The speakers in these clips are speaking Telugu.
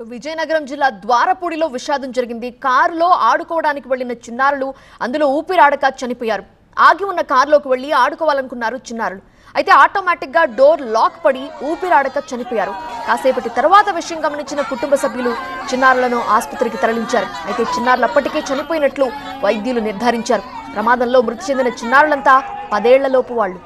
విజయనగరం జిల్లా ద్వారపూడిలో విషాదం జరిగింది. కారులో ఆడుకోవడానికి వెళ్ళిన చిన్నారులు అందులో ఊపిరాడక చనిపోయారు. ఆగి ఉన్న కారులోకి వెళ్ళి ఆడుకోవాలనుకున్నారు చిన్నారులు. అయితే ఆటోమేటిక్గా డోర్ లాక్ పడి ఊపిరాడక చనిపోయారు. కాసేపటి తర్వాత విషయం గమనించిన కుటుంబ సభ్యులు చిన్నారులను ఆసుపత్రికి తరలించారు. అయితే చిన్నారులు అప్పటికే చనిపోయినట్లు వైద్యులు నిర్ధారించారు. ప్రమాదంలో మృతి చెందిన చిన్నారులంతా పదేళ్ళలోపు వాళ్ళు.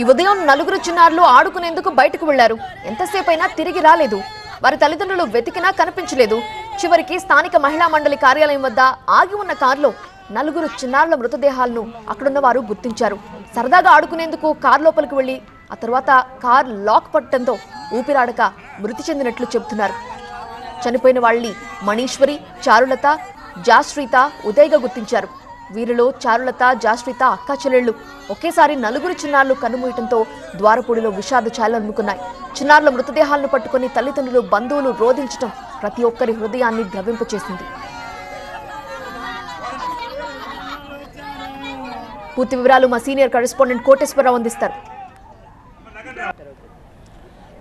ఈ ఉదయం నలుగురు చిన్నారులు ఆడుకునేందుకు బయటకు వెళ్ళారు. ఎంతసేపైనా తిరిగి రాలేదు. వారి తల్లిదండ్రులు వెతికినా కనిపించలేదు. చివరికి స్థానిక మహిళా మండలి కార్యాలయం వద్ద ఆగి ఉన్న కారులో నలుగురు చిన్నారుల మృతదేహాలను అక్కడున్న వారు గుర్తించారు. సరదాగా ఆడుకునేందుకు కారు లోపలికి వెళ్ళి ఆ తర్వాత కార్ లాక్ పట్టడంతో ఊపిరాడక మృతి చెందినట్లు చెబుతున్నారు. చనిపోయిన వాళ్ళని మణీశ్వరి చారులత జాశ్రీత ఉదయ్గా గుర్తించారు. వీరిలో చారులత జాశ్రిత అక్క చెల్లెళ్ళు ఒకేసారి నలుగురు చిన్నారులు కన్నుమూయటంతో ద్వారపూడిలో విషాద ఛాయలు చిన్నారుల మృతదేహాలను పట్టుకుని తల్లిదండ్రులు బంధువులు రోధించటం ప్రతి ఒక్కరి హృదయాన్ని ద్రవింపచేసింది. పూర్తి వివరాలు మా సీనియర్ కరెస్పాండెంట్ కోటేశ్వరరావు అందిస్తారు.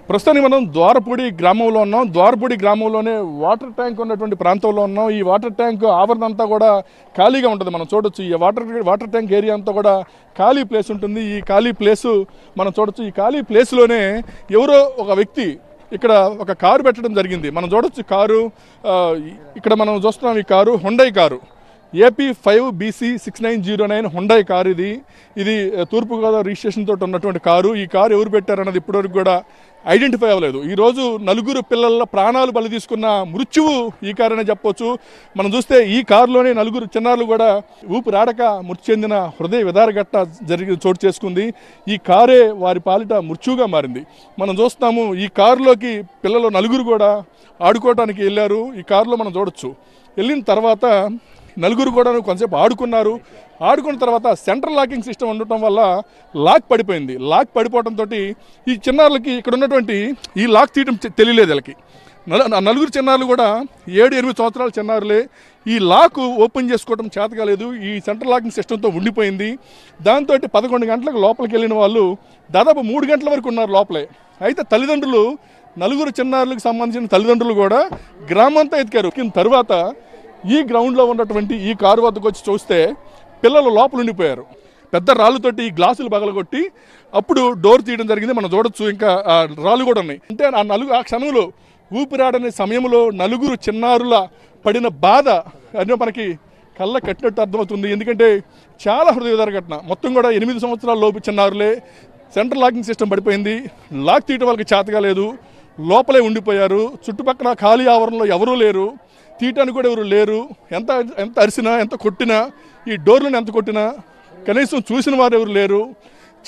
ప్రస్తుతానికి మనం ద్వారపూడి గ్రామంలో ఉన్నాం. ద్వారపూడి గ్రామంలోనే వాటర్ ట్యాంక్ ఉన్నటువంటి ప్రాంతంలో ఉన్నాం. ఈ వాటర్ ట్యాంక్ ఆవరణ అంతా కూడా ఖాళీగా ఉంటుంది. మనం చూడొచ్చు ఈ వాటర్ వాటర్ ట్యాంక్ ఏరియా అంతా కూడా ఖాళీ ప్లేస్ ఉంటుంది. ఈ ఖాళీ ప్లేసు మనం చూడొచ్చు. ఈ ఖాళీ ప్లేస్లోనే ఎవరో ఒక వ్యక్తి ఇక్కడ ఒక కారు పెట్టడం జరిగింది. మనం చూడొచ్చు కారు ఇక్కడ మనం చూస్తున్నాం ఈ car Hyundai car. AP five BC six nine zero nine Hyundai car ఇది. ఇది తూర్పుగోదావరి రిజిస్ట్రేషన్ తోటి ఉన్నటువంటి కారు. ఈ కారు ఎవరు పెట్టారన్నది ఇప్పటివరకు కూడా ఐడెంటిఫై అవ్వలేదు. ఈరోజు నలుగురు పిల్లల ప్రాణాలు బలి తీసుకున్న మృత్యువు ఈ కారు అనే చెప్పొచ్చు. మనం చూస్తే ఈ కారులోనే నలుగురు చిన్నారులు కూడా ఊపిరాడక మృతి చెందిన హృదయ విదారగట్ట జరిగి చోటు చేసుకుంది. ఈ కారే వారి పాలిట మృత్యువుగా మారింది. మనం చూస్తాము ఈ కారులోకి పిల్లలు నలుగురు కూడా ఆడుకోవడానికి వెళ్ళారు. ఈ కారులో మనం చూడొచ్చు. వెళ్ళిన తర్వాత నలుగురు కూడా కొంతసేపు ఆడుకున్నారు. ఆడుకున్న తర్వాత సెంట్రల్ లాకింగ్ సిస్టమ్ ఉండటం వల్ల లాక్ పడిపోయింది. లాక్ పడిపోవడంతో ఈ చిన్నారులకి ఇక్కడ ఉన్నటువంటి ఈ లాక్ తీయడం తెలియలేదు వీళ్ళకి. నలుగురు చిన్నారులు కూడా ఏడు ఎనిమిది సంవత్సరాల చిన్నారులే ఈ లాక్ ఓపెన్ చేసుకోవడం చేత కాలేదు. ఈ సెంట్రల్ లాకింగ్ సిస్టంతో ఉండిపోయింది. దాంతో పదకొండు గంటలకు లోపలికి వెళ్ళిన వాళ్ళు దాదాపు మూడు గంటల వరకు ఉన్నారు లోపలే. అయితే తల్లిదండ్రులు నలుగురు చిన్నారులకు సంబంధించిన తల్లిదండ్రులు కూడా గ్రామంతా ఎతికారు తర్వాత ఈ గ్రౌండ్లో ఉన్నటువంటి ఈ కారు వద్దకు వచ్చి చూస్తే పిల్లలు లోపల ఉండిపోయారు. పెద్ద రాళ్ళతోటి ఈ గ్లాసులు పగలగొట్టి అప్పుడు డోర్ తీయడం జరిగింది. మనం చూడొచ్చు ఇంకా రాళ్ళు కూడా ఉన్నాయి. అంటే ఆ నలుగు ఆ క్షణంలో ఊపిరాడనే సమయంలో నలుగురు చిన్నారుల పడిన బాధ అనే మనకి కళ్ళ కట్టినట్టు అర్థమవుతుంది. ఎందుకంటే చాలా హృదయదార ఘటన. మొత్తం కూడా ఎనిమిది సంవత్సరాల లోపు చిన్నారులే సెంట్రల్ లాకింగ్ సిస్టమ్ పడిపోయింది. లాక్ తీయటం వాళ్ళకి చేతగా లేదు. లోపలే ఉండిపోయారు. చుట్టుపక్కల ఖాళీ ఆవరణలో ఎవరూ లేరు. తీయటానికి కూడా ఎవరు లేరు. ఎంత ఎంత అరిసినా ఎంత కొట్టినా ఈ డోర్లను ఎంత కొట్టినా కనీసం చూసిన వారు ఎవరు లేరు.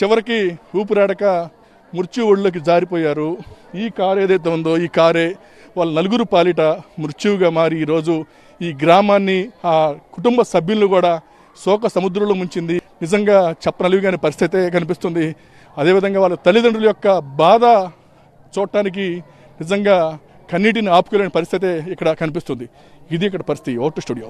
చివరికి ఊపిరాడక మృత్యు ఒళ్ళకి జారిపోయారు. ఈ కారు ఏదైతే ఉందో ఈ కారే వాళ్ళ నలుగురు పాలిట మృత్యువుగా మారి ఈరోజు ఈ గ్రామాన్ని ఆ కుటుంబ సభ్యులను కూడా శోక సముద్రంలో ముంచింది. నిజంగా చెప్పనలివిగాని పరిస్థితే కనిపిస్తుంది. అదేవిధంగా వాళ్ళ తల్లిదండ్రుల యొక్క బాధ చూడటానికి నిజంగా కన్నీటిని ఆపుకోలేని పరిస్థితే ఇక్కడ కనిపిస్తుంది. ఇది ఇక్కడ పరిస్థితి. Out studio.